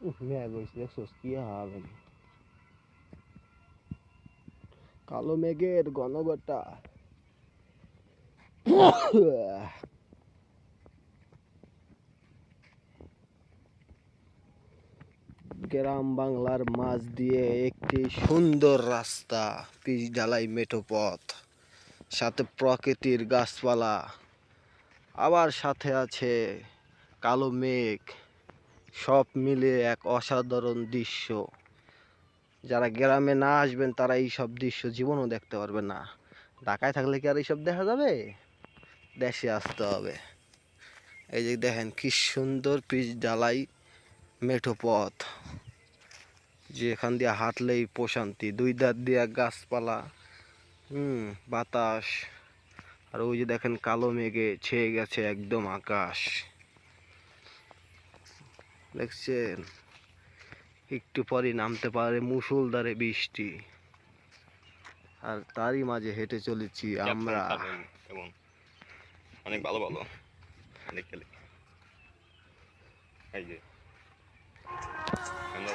উহ, মেঘ হয়েছে দেখছোস কি হবে? কালো মেঘের গনগটা গ্রাম বাংলার মাঝ দিয়ে একটি সুন্দর রাস্তা পিচ ঢালাই মেঠো পথ সাথে প্রকৃতির গাছপালা। আবার সাথে আছে কালো মেঘ। সব মিলে এক অসাধারণ দৃশ্য। যারা গ্রামে না আসবেন, তারা এই সব দৃশ্য জীবনও দেখতে পারবে না। ঢাকায় থাকলে কি আর এইসব দেখা যাবে? দেশে আসতে হবে। এই যে দেখেন, কি সুন্দর পিচ ঢালাই মেঠো পথ। যে এখান দিয়ে হাঁটলেই প্রশান্তি। দুই ধার দিয়ে গাছপালা, হুম, বাতাস। আর ওই যে দেখেন, কালো মেঘে ছেয়ে গেছে একদম আকাশ। দেখছেন? একটু পরই নামতে পারে মুষলধারে বৃষ্টি। আর তারই মাঝে হেঁটে চলেছি আমরা। এবং অনেক ভালো ভালো। এই যে। আমরা